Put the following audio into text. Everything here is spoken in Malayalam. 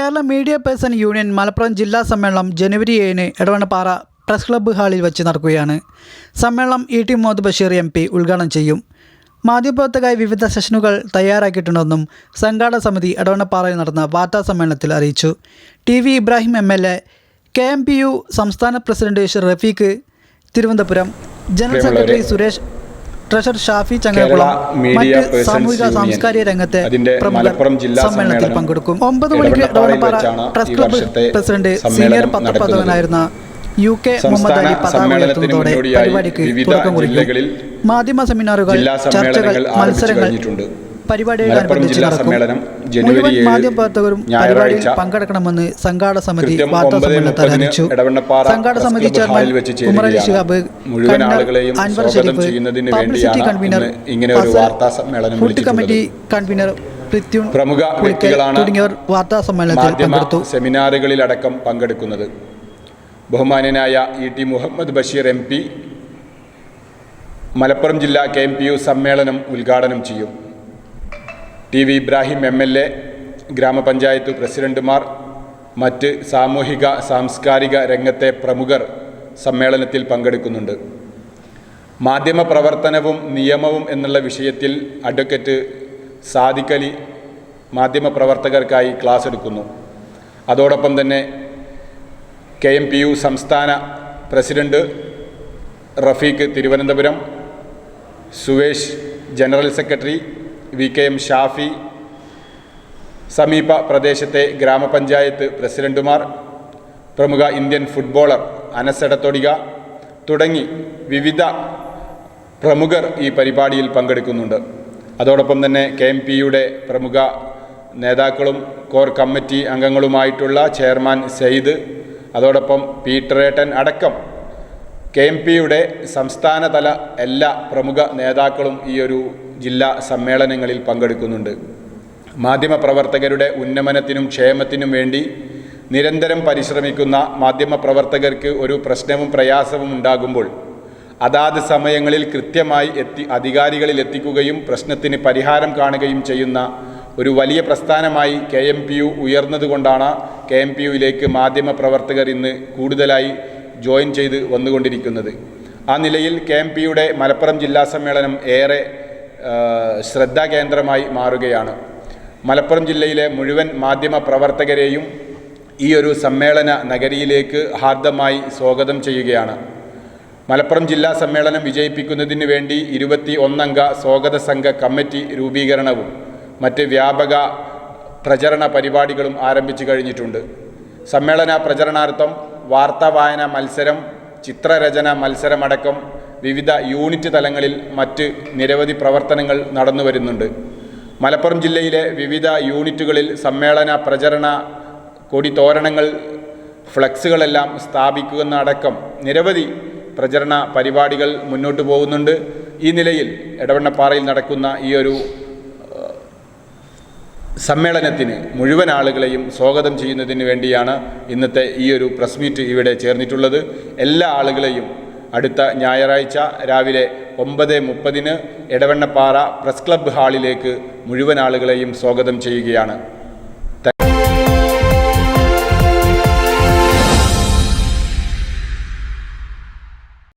Kerala media person union Malappuram ജില്ലാ സമ്മേളനം ജനുവരി ഏഴിന് എടവണ്ണപ്പാറ പ്രസ് ക്ലബ്ബ് ഹാളിൽ വെച്ച് നടക്കുകയാണ്. സമ്മേളനം E T Muhammad Basheer M P ഉദ്ഘാടനം ചെയ്യും. മാധ്യമപ്രവർത്തകരായി വിവിധ സെഷനുകൾ തയ്യാറാക്കിയിട്ടുണ്ടെന്നും സംഘാടക സമിതി എടവണ്ണപ്പാറയിൽ നടന്ന വാർത്താ സമ്മേളനത്തിൽ അറിയിച്ചു. T V Ibrahim M L A K M P U സംസ്ഥാന president Rafeeq Thiruvananthapuram general secretary Suresh treasurer Shafi Changaramkulam media മറ്റ് സാമൂഹിക സാംസ്കാരിക രംഗത്തെ മലപ്പുറം ജില്ലാ സമ്മേളനത്തിൽ സമ്മേളനം പങ്കെടുക്കും. ഒമ്പത് മണിക്ക് വെച്ചാണ് പ്രസ് ക്ലബ്ബ് പ്രസിഡന്റ് സീനിയർ. പത്രപ്രവർത്തകനായിരുന്ന യു കെ മുഹമ്മദ് അലി സംസ്ഥാന പതാക സമ്മേളനത്തിന് പരിപാടിക്ക് തുടക്കം കുറിക്കും. മാധ്യമ സെമിനാറുകൾ ചർച്ചകൾ മത്സരങ്ങൾ പരിപാടിയോടനുബന്ധിച്ച് നടക്കും. സമ്മേളനം ജനുവരി മുഴുവൻ മാധ്യമപ്രവർത്തകരും പരിപാടിയിൽ പങ്കെടുക്കണമെന്ന് സംഘാടക സമിതി വാർത്താ സമ്മേളനത്തിൽ അറിയിച്ചു. സംഘാടക സമിതി ചെയർമാൻ ചേരുകയാണ്. Shihab Anwar Shareef publicity convener food committee convener Prithvin പ്രമുഖ വ്യക്തികളാണ് തുടങ്ങിയവർ വാർത്താ സമ്മേളനത്തിൽ പങ്കെടുത്തു. സെമിനാറുകളിലടക്കം പങ്കെടുക്കുന്നത്. ബഹുമാനനായ E T Muhammad Basheer M P Malappuram ജില്ലാ കെ എം പി യു സമ്മേളനം ഉദ്ഘാടനം ചെയ്യും. T V Ibrahim M L A ഗ്രാമപഞ്ചായത്ത് പ്രസിഡന്റുമാർ മറ്റ് സാമൂഹിക സാംസ്കാരിക രംഗത്തെ പ്രമുഖർ സമ്മേളനത്തിൽ പങ്കെടുക്കുന്നുണ്ട്. മാധ്യമ പ്രവർത്തനവും നിയമവും എന്നുള്ള വിഷയത്തിൽ അഡ്വക്കേറ്റ് സാദിഖലി മാധ്യമ പ്രവർത്തകർക്കായി ക്ലാസ് എടുക്കുന്നു. അതോടൊപ്പം തന്നെ കെ എം പി യു സംസ്ഥാന president Rafeeq Thiruvananthapuram Suvesh general secretary V K M Shafi സമീപ പ്രദേശത്തെ ഗ്രാമപഞ്ചായത്ത് പ്രസിഡന്റുമാർ പ്രമുഖ ഇന്ത്യൻ ഫുട്ബോളർ അനസടത്തൊടിക തുടങ്ങി വിവിധ പ്രമുഖർ ഈ പരിപാടിയിൽ പങ്കെടുക്കുന്നുണ്ട്. അതോടൊപ്പം തന്നെ കെ എം പിയുടെ പ്രമുഖ നേതാക്കളും കോർ കമ്മിറ്റി അംഗങ്ങളുമായിട്ടുള്ള ചെയർമാൻ സെയ്ദ് അതോടൊപ്പം പീറ്ററേട്ടൻ അടക്കം കെ എം പിയുടെ സംസ്ഥാനതല എല്ലാ പ്രമുഖ നേതാക്കളും ഈ ഒരു ജില്ലാ സമ്മേളനങ്ങളിൽ പങ്കെടുക്കുന്നുണ്ട്. മാധ്യമപ്രവർത്തകരുടെ ഉന്നമനത്തിനും ക്ഷേമത്തിനും വേണ്ടി നിരന്തരം പരിശ്രമിക്കുന്ന മാധ്യമപ്രവർത്തകർക്ക് ഒരു പ്രശ്നവും പ്രയാസവും ഉണ്ടാകുമ്പോൾ അതാത് സമയങ്ങളിൽ കൃത്യമായി എത്തി അധികാരികളിൽ എത്തിക്കുകയും പ്രശ്നത്തിന് പരിഹാരം കാണുകയും ചെയ്യുന്ന ഒരു വലിയ പ്രസ്ഥാനമായി കെ എം പി യു ഉയർന്നതുകൊണ്ടാണ് കെ എം പി യുയിലേക്ക് മാധ്യമപ്രവർത്തകർ ഇന്ന് കൂടുതലായി ജോയിൻ ചെയ്ത് വന്നുകൊണ്ടിരിക്കുന്നത്. ആ നിലയിൽ കെ എം പിയുടെ മലപ്പുറം ജില്ലാ സമ്മേളനം ഏറെ ശ്രദ്ധാകേന്ദ്രമായി മാറുകയാണ്. മലപ്പുറം ജില്ലയിലെ മുഴുവൻ മാധ്യമ പ്രവർത്തകരെയും ഈ ഒരു സമ്മേളന നഗരിയിലേക്ക് ഹാർദമായി സ്വാഗതം ചെയ്യുകയാണ്. മലപ്പുറം ജില്ലാ സമ്മേളനം വിജയിപ്പിക്കുന്നതിന് വേണ്ടി ഇരുപത്തി ഒന്നംഗ സ്വാഗത സംഘ കമ്മിറ്റി രൂപീകരണവും മറ്റ് വ്യാപക പ്രചരണ പരിപാടികളും ആരംഭിച്ചു കഴിഞ്ഞിട്ടുണ്ട്. സമ്മേളന പ്രചരണാർത്ഥം വാർത്താ വായന മത്സരം ചിത്രരചന മത്സരമടക്കം വിവിധ യൂണിറ്റ് തലങ്ങളിൽ മറ്റ് നിരവധി പ്രവർത്തനങ്ങൾ നടന്നു വരുന്നുണ്ട്. മലപ്പുറം ജില്ലയിലെ വിവിധ യൂണിറ്റുകളിൽ സമ്മേളന പ്രചരണ കൊടിതോരണങ്ങൾ ഫ്ലക്സുകളെല്ലാം സ്ഥാപിക്കുന്നതടക്കം നിരവധി പ്രചരണ പരിപാടികൾ മുന്നോട്ട് പോകുന്നുണ്ട്. ഈ നിലയിൽ എടവണ്ണപ്പാറയിൽ നടക്കുന്ന ഈ ഒരു സമ്മേളനത്തിന് മുഴുവൻ ആളുകളെയും സ്വാഗതം ചെയ്യുന്നതിന് വേണ്ടിയാണ് ഇന്നത്തെ ഈ ഒരു പ്രസ് മീറ്റ് ഇവിടെ ചേർന്നിട്ടുള്ളത്. എല്ലാ ആളുകളെയും അടുത്ത ഞായറാഴ്ച രാവിലെ ഒമ്പത് മുപ്പതിന് എടവണ്ണപ്പാറ പ്രസ് ക്ലബ് ഹാളിലേക്ക് മുഴുവൻ ആളുകളെയും സ്വാഗതം ചെയ്യുകയാണ്.